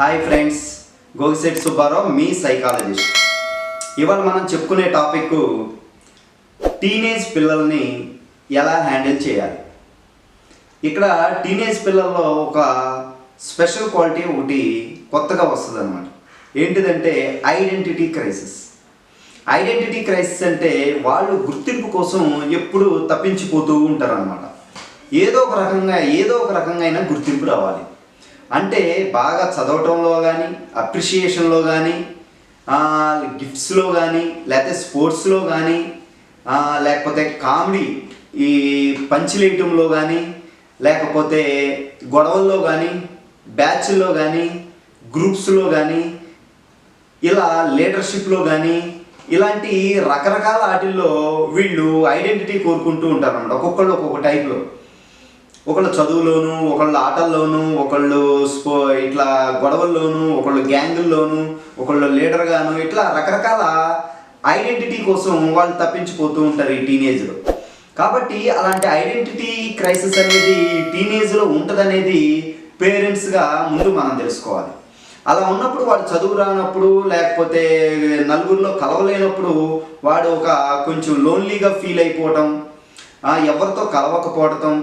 Hi friends Gogisetti Subbarao మీ psychologist. ఇవాళ మనం చెప్పుకునే టాపిక్ టీనేజ్ పిల్లల్ని ఎలా హ్యాండిల్ చేయాలి? ఇక్కడ టీనేజ్ పిల్లల్లో ఒక స్పెషల్ క్వాలిటీ ఒకటి కొత్తగా వస్తుంది అనమాట ఏంటిదంటే ఐడెంటిటీ క్రైసిస్. ఐడెంటిటీ క్రైసిస్ అంటే వాళ్ళు గుర్తింపు కోసం ఎప్పుడు తప్పించిపోతూ ఉంటారనమాట ఏదో ఒక రకంగా ఏదో ఒక రకంగా అయినా గుర్తింపు రావాలి. అంటే బాగా చదవటంలో కానీ అప్రిషియేషన్లో కానీ గిఫ్ట్స్లో కానీ లేకపోతే స్పోర్ట్స్లో కానీ లేకపోతే కామెడీ ఈ పంచిలేయటంలో కానీ లేకపోతే గొడవల్లో కానీ బ్యాచ్ల్లో కానీ గ్రూప్స్లో కానీ ఇలా లీడర్షిప్లో కానీ ఇలాంటి రకరకాల వాటిల్లో వీళ్ళు ఐడెంటిటీ కోరుకుంటూ ఉంటారు అన్నమాట ఒక్కొక్కళ్ళు ఒక్కొక్క టైప్లో. ఒకళ్ళు చదువులోను ఒకళ్ళు ఆటల్లోను ఒకళ్ళు స్పో ఇట్లా గొడవల్లోను ఒకళ్ళు గ్యాంగుల్లోను ఒకళ్ళు లీడర్గాను ఇట్లా రకరకాల ఐడెంటిటీ కోసం వాళ్ళు తప్పించిపోతూ ఉంటారు ఈ టీనేజ్లో. కాబట్టి అలాంటి ఐడెంటిటీ క్రైసిస్ అనేది టీనేజ్లో ఉంటుందనేది పేరెంట్స్గా ముందు మనం తెలుసుకోవాలి. అలా ఉన్నప్పుడు వాడు చదువు రానప్పుడు లేకపోతే నలుగురిలో కలవలేనప్పుడు వాడు ఒక కొంచెం లోన్లీగా ఫీల్ అయిపోవటం ఎవరితో కలవకపోవటం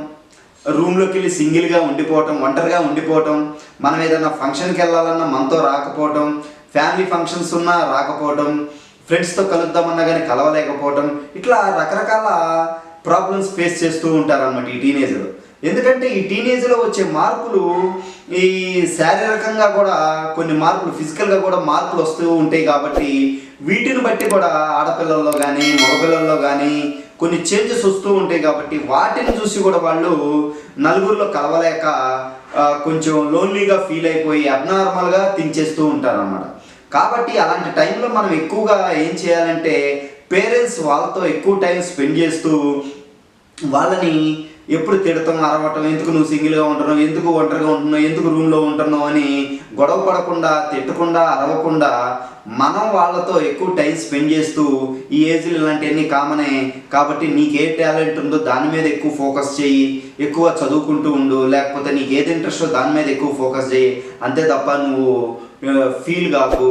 రూమ్లోకి వెళ్ళి సింగిల్గా ఉండిపోవటం ఒంటరిగా ఉండిపోవటం మనం ఏదైనా ఫంక్షన్కి వెళ్ళాలన్నా మనతో రాకపోవటం ఫ్యామిలీ ఫంక్షన్స్ ఉన్నా రాకపోవటం ఫ్రెండ్స్తో కలుద్దామన్నా కానీ కలవలేకపోవటం ఇట్లా రకరకాల ప్రాబ్లమ్స్ ఫేస్ చేస్తూ ఉంటారన్నమాట ఈ టీనేజర్ ఎందుకంటే ఈ టీనేజ్లో వచ్చే మార్పులు ఈ శారీరకంగా కూడా కొన్ని మార్పులు ఫిజికల్గా కూడా మార్పులు వస్తూ ఉంటాయి కాబట్టి వీటిని బట్టి కూడా ఆడపిల్లల్లో కానీ మగపిల్లల్లో కానీ కొన్ని చేంజెస్ వస్తూ ఉంటాయి కాబట్టి వాటిని చూసి కూడా వాళ్ళు నలుగురిలో కలవలేక కొంచెం లోన్లీగా ఫీల్ అయిపోయి అబ్నార్మల్గా థింక్ చేస్తూ ఉంటారు అన్నమాట కాబట్టి అలాంటి టైంలో మనం ఎక్కువగా ఏం చేయాలంటే పేరెంట్స్ వాళ్ళతో ఎక్కువ టైం స్పెండ్ చేస్తూ వాళ్ళని ఎప్పుడు తిడతాం అరవటం ఎందుకు నువ్వు సింగిల్గా ఉంటున్నావు ఎందుకు ఒంటరిగా ఉంటున్నావు ఎందుకు రూమ్లో ఉంటున్నావు అని గొడవ పడకుండా తిట్టకుండా అరవకుండా మనం వాళ్ళతో ఎక్కువ టైం స్పెండ్ చేస్తూ ఈ ఏజ్లు ఇలాంటివన్నీ కామనే. కాబట్టి నీకు ఏ టాలెంట్ ఉందో దాని మీద ఎక్కువ ఫోకస్ చేయి ఎక్కువ చదువుకుంటూ ఉండు లేకపోతే నీకు ఏది ఇంట్రెస్టో దాని మీద ఎక్కువ ఫోకస్ చేయి. అంతే తప్ప నువ్వు ఫీల్ కాకు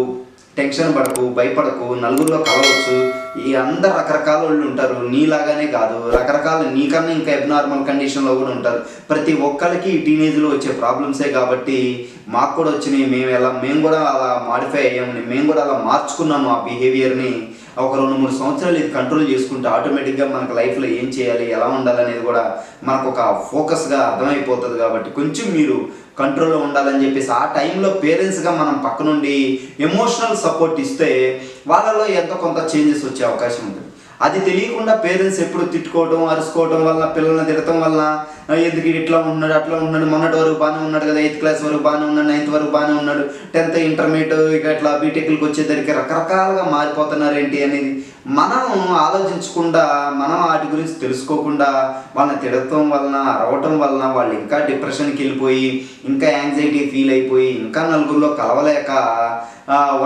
టెన్షన్ పడకు భయపడకు నలుగురిలో కలవచ్చు. ఈ అందరు రకరకాల వాళ్ళు ఉంటారు. నీలాగానే కాదు. రకరకాల నీకన్నా ఇంకా ఎబ్నార్మల్ కండిషన్లో కూడా ఉంటారు. ప్రతి ఒక్కరికి ఈ టీనేజ్లో వచ్చే ప్రాబ్లమ్సే కాబట్టి మాకు కూడా వచ్చినాయి. మేము ఎలా మేము కూడా అలా మాడిఫై అయ్యాము మేము కూడా అలా మార్చుకున్నాము ఆ బిహేవియర్ని ఒక రెండు మూడు సంవత్సరాలు ఇది కంట్రోల్ చేసుకుంటే ఆటోమేటిక్గా మనకు లైఫ్లో ఏం చేయాలి ఎలా ఉండాలనేది కూడా మనకు ఒక ఫోకస్గా అర్థమైపోతుంది కాబట్టి కొంచెం మీరు కంట్రోల్లో ఉండాలని చెప్పేసి ఆ టైంలో పేరెంట్స్గా మనం పక్క నుండి ఎమోషనల్ సపోర్ట్ ఇస్తే వాళ్ళలో ఎంత కొంత చేంజెస్ వచ్చే అవకాశం ఉంది. అది తెలియకుండా పేరెంట్స్ ఎప్పుడు తిట్టుకోవడం అరుచుకోవడం వల్ల పిల్లల్ని తిడటం వల్ల ఎందుకు ఇట్లా ఉన్నాడు అట్లా ఉన్నాడు మొన్నటి వరకు బాగానే ఉన్నాడు కదా ఎయిత్ క్లాస్ వరకు బాగానే ఉన్నాడు నైన్త్ వరకు బాగానే ఉన్నాడు టెన్త్ ఇంటర్మీడియట్ ఇక ఇట్లా బీటెక్లకు వచ్చేసరికి రకరకాలుగా మారిపోతున్నారు ఏంటి అనేది మనం ఆలోచించకుండా మనం వాటి గురించి తెలుసుకోకుండా వాళ్ళని తిడటం వలన అరవటం వలన వాళ్ళు ఇంకా డిప్రెషన్కి వెళ్ళిపోయి ఇంకా యాంగ్జైటీ ఫీల్ అయిపోయి ఇంకా నలుగురిలో కలవలేక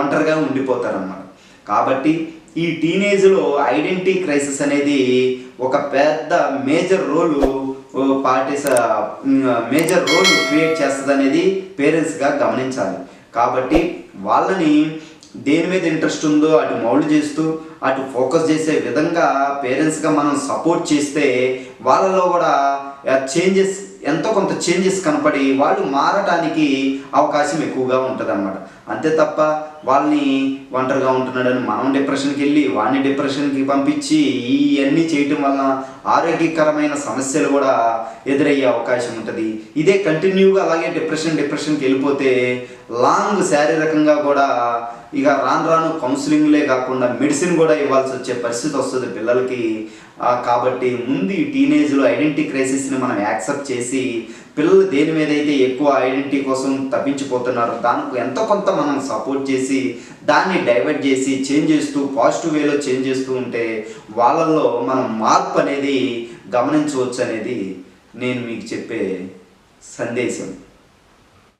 ఒంటరిగా ఉండిపోతారన్నమాట. కాబట్టి ఈ టీనేజ్లో ఐడెంటిటీ క్రైసిస్ అనేది ఒక పెద్ద major role parties major role create చేస్తుంది అనేది పేరెంట్స్గా గమనించాలి. కాబట్టి వాళ్ళని దేని మీద ఇంట్రెస్ట్ ఉందో అటు మౌల్డ్ చేస్తూ అటు ఫోకస్ చేసే విధంగా పేరెంట్స్గా మనం సపోర్ట్ చేస్తే వాళ్ళలో కూడా చేంజెస్ ఎంతో కొంత చేంజెస్ కనపడి వాళ్ళు మారటానికి అవకాశం ఎక్కువగా ఉంటుంది అనమాట అంతే తప్ప వాళ్ళని ఒంటరిగా ఉంటున్నాడని మనం డిప్రెషన్కి వెళ్ళి వాడిని డిప్రెషన్కి పంపించి ఇవన్నీ చేయటం వలన ఆరోగ్యకరమైన సమస్యలు కూడా ఎదురయ్యే అవకాశం ఉంటుంది. ఇదే కంటిన్యూగా అలాగే డిప్రెషన్ డిప్రెషన్కి వెళ్ళిపోతే లాంగ్ శారీరకంగా కూడా ఇక రాను రాను కౌన్సిలింగ్లే కాకుండా మెడిసిన్ కూడా ఇవ్వాల్సి వచ్చే పరిస్థితి వస్తుంది పిల్లలకి. కాబట్టి ముందు ఈ టీనేజ్లో ఐడెంటిటీ క్రైసిస్ని మనం యాక్సెప్ట్ చేసి పిల్లలు దేని మీద అయితే ఎక్కువ ఐడెంటిటీ కోసం తప్పించిపోతున్నారో దానికి ఎంతో కొంత మనం సపోర్ట్ చేసి దాన్ని డైవర్ట్ చేసి చేంజ్ చేస్తూ పాజిటివ్ వేలో చేంజ్ చేస్తూ ఉంటే వాళ్ళల్లో మనం మార్పు అనేది గమనించవచ్చు అనేది నేను మీకు చెప్పే సందేశం.